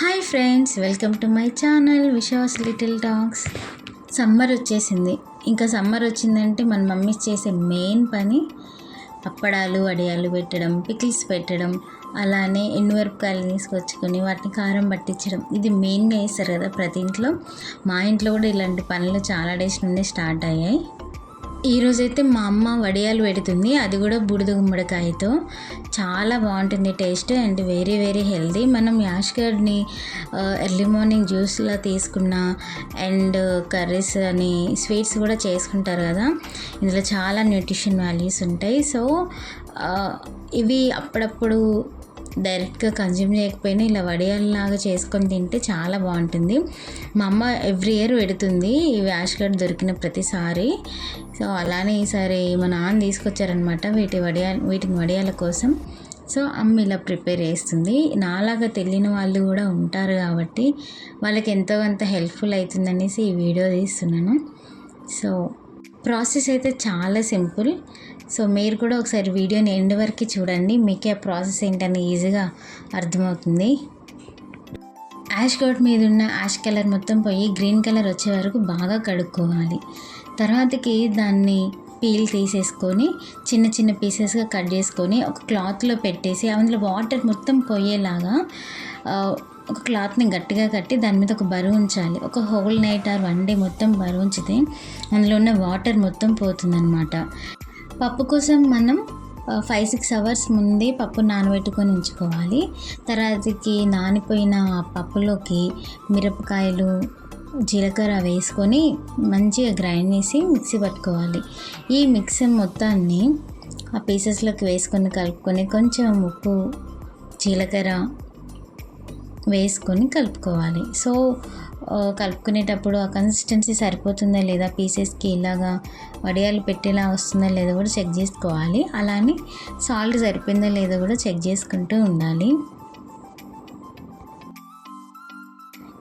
Hi friends welcome to my channel Vishwas little talks. Summer వచ్చేసింది. ఇంకా summer వచ్చిందంటే మన మమ్మీ చేసే మెయిన్ పని అప్పడాలు వడియాలు పెట్టడం పికిల్స్ పెట్టడం అలానే ఎండుమిరపకాయలు తీసుకొచ్చుకొని వాటిని కారం పట్టించడం. ఇది మెయిన్గా వేస్తారు కదా ప్రతి ఇంట్లో. మా ఇంట్లో కూడా ఇలాంటి పనులు చాలా డేస్ నుండి స్టార్ట్ అయ్యాయి. ఈరోజైతే మా అమ్మ వడియాలు పెడుతుంది. అది కూడా బూడిద గుమ్మడికాయతో. చాలా బాగుంటుంది taste and very very healthy. మనం యాష్ గర్డ్ని ఎర్లీ మార్నింగ్ జ్యూస్లా తీసుకున్న అండ్ కర్రీస్ అని స్వీట్స్ కూడా చేసుకుంటారు కదా. ఇందులో చాలా న్యూట్రిషన్ వాల్యూస్ ఉంటాయి. సో ఇవి అప్పుడప్పుడు డైరెక్ట్గా కన్జ్యూమ్ చేయకపోయినా ఇలా వడియాలలాగా చేసుకొని తింటే చాలా బాగుంటుంది. మా అమ్మ ఎవ్రీ ఇయర్ పెడుతుంది ఈ వ్యాష్ గడ్ దొరికిన ప్రతిసారి. సో అలానే ఈసారి మా నాన్న తీసుకొచ్చారనమాట వీటి వడియాల వీటిని వడియాల కోసం. సో అమ్మ ఇలా ప్రిపేర్ చేస్తుంది. నాలాగా తెలియని వాళ్ళు కూడా ఉంటారు కాబట్టి వాళ్ళకి ఎంతో కొంత హెల్ప్ఫుల్ అవుతుందనేసి ఈ వీడియో తీస్తున్నాను. సో ప్రాసెస్ అయితే చాలా సింపుల్. సో మీరు కూడా ఒకసారి వీడియోని ఎండ్ వరకు చూడండి. మీకే ఆ ప్రాసెస్ ఏంటని ఈజీగా అర్థమవుతుంది. యాష్ కోట్ మీద ఉన్న యాష్ కలర్ మొత్తం పోయి గ్రీన్ కలర్ వచ్చే వరకు బాగా కడుక్కోవాలి. తర్వాతకి దాన్ని పీల్ తీసేసుకొని చిన్న చిన్న పీసెస్గా కట్ చేసుకొని ఒక క్లాత్లో పెట్టేసి అందులో వాటర్ మొత్తం పోయేలాగా ఒక క్లాత్ని గట్టిగా కట్టి దాని మీద ఒక బరువు ఉంచాలి. ఒక whole night or one day మొత్తం బరువు ఉంచితే అందులో ఉన్న వాటర్ మొత్తం పోతుందన్నమాట. పప్పు కోసం మనం ఫైవ్ సిక్స్ అవర్స్ ముందే పప్పు నానబెట్టుకొని ఉంచుకోవాలి. తర్వాతకి నానిపోయిన పప్పులోకి మిరపకాయలు జీలకర్ర వేసుకొని మంచిగా గ్రైండ్ చేసి మిక్సీ పట్టుకోవాలి. ఈ మిక్సీ మొత్తాన్ని ఆ పీసెస్లోకి వేసుకొని కలుపుకొని కొంచెం ఉప్పు జీలకర్ర వేసుకొని కలుపుకోవాలి. సో కలుపుకునేటప్పుడు ఆ కన్సిస్టెన్సీ సరిపోతుందా లేదా? పీసెస్కి ఇలాగా వడియాలు పెట్టేలా వస్తుందా లేదా కూడా చెక్ చేసుకోవాలి. అలానే సాల్ట్ సరిపోయిందా లేదో కూడా చెక్ చేసుకుంటూ ఉండాలి.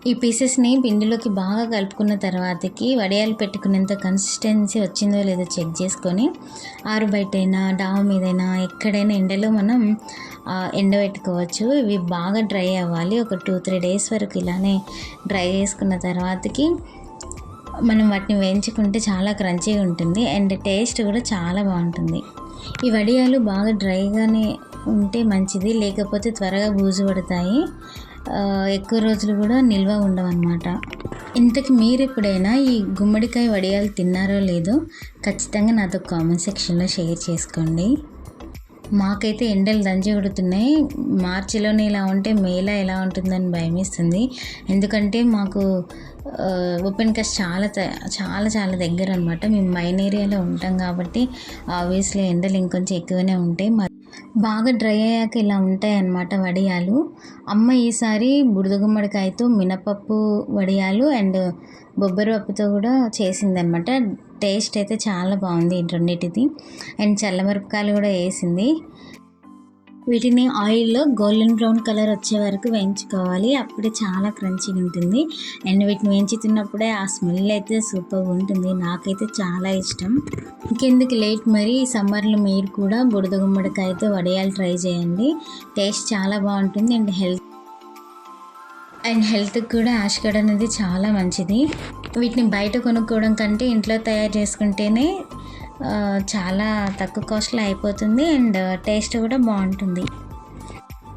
ఈ పీసెస్ని పిండిలోకి బాగా కలుపుకున్న తర్వాతకి వడియాలు పెట్టుకునేంత కన్సిస్టెన్సీ వచ్చిందో లేదో చెక్ చేసుకొని ఆరు బయటైనా డావ మీదైనా ఎక్కడైనా ఎండలో మనం ఎండబెట్టుకోవచ్చు. ఇవి బాగా డ్రై అవ్వాలి. ఒక టూ త్రీ డేస్ వరకు ఇలానే డ్రై చేసుకున్న తర్వాతకి మనం వాటిని వేయించుకుంటే చాలా క్రంచీగా ఉంటుంది అండ్ టేస్ట్ కూడా చాలా బాగుంటుంది. ఈ వడియాలు బాగా డ్రైగానే ఉంటే మంచిది లేకపోతే త్వరగా బూజు పడతాయి ఎక్కువ రోజులు కూడా నిల్వ ఉండవన్నమాట. ఇంతకు మీరు ఎప్పుడైనా ఈ గుమ్మడికాయ వడియాలు తిన్నారో లేదో ఖచ్చితంగా నాతో కామెంట్ సెక్షన్లో షేర్ చేసుకోండి. మాకైతే ఎండలు దంచి కొడుతున్నాయి. మార్చిలోనే ఇలా ఉంటే మేలా ఎలా ఉంటుందని భయమేస్తుంది. ఎందుకంటే మాకు ఓపెన్ కాస్ట్ చాలా చాలా చాలా దగ్గర అనమాట మేము మైన్ ఏరియాలో ఉంటాం కాబట్టి ఆబ్వియస్లీ ఎండలు ఇంకొంచెం ఎక్కువనే ఉంటాయి బాగా డ్రై అయ్యాక ఇలా ఉంటాయి అన్నమాట వడియాలు. అమ్మ ఈసారి బుడిద గుమ్మడికాయతో మినపప్పు వడియాలు అండ్ బొబ్బరి పప్పుతో కూడా చేసిందనమాట టేస్ట్ అయితే చాలా బాగుంది రెండింటిది. అండ్ చల్లమిరపకాయలు కూడా వేసింది. వీటిని ఆయిల్లో గోల్డెన్ బ్రౌన్ కలర్ వచ్చే వరకు వేయించుకోవాలి. అప్పుడే చాలా క్రంచీగా ఉంటుంది. అండ్ వీటిని వేయించుతున్నప్పుడే ఆ స్మెల్ అయితే సూపర్గా ఉంటుంది. నాకైతే చాలా ఇష్టం. ఇంకెందుకు లేట్? మరి సమ్మర్లో మీరు కూడా బుడద గుమ్మడికాయతో వడియాలు ట్రై చేయండి. టేస్ట్ చాలా బాగుంటుంది అండ్ హెల్త్ అండ్ హెల్త్కి కూడా యాష్ యాష్గడ్ అనేది చాలా మంచిది. వీటిని బయట కొనుక్కోవడం కంటే ఇంట్లో తయారు చేసుకుంటేనే చాలా తక్కువ కాస్ట్లో అయిపోతుంది అండ్ టేస్ట్ కూడా బాగుంటుంది.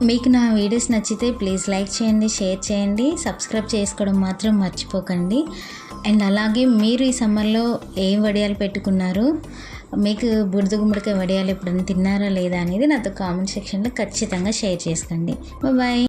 మీకు నా వీడియోస్ నచ్చితే ప్లీజ్ లైక్ చేయండి షేర్ చేయండి సబ్స్క్రైబ్ చేసుకోవడం మాత్రం మర్చిపోకండి. అండ్ అలాగే మీరు ఈ సమ్మర్లో ఏం వడియాలు పెట్టుకున్నారు? మీకు బురద గుమ్మడికాయ వడియాలు ఎప్పుడైనా తిన్నారా లేదా అనేది నాతో కామెంట్ సెక్షన్లో ఖచ్చితంగా షేర్ చేసుకోండి. బాయ్.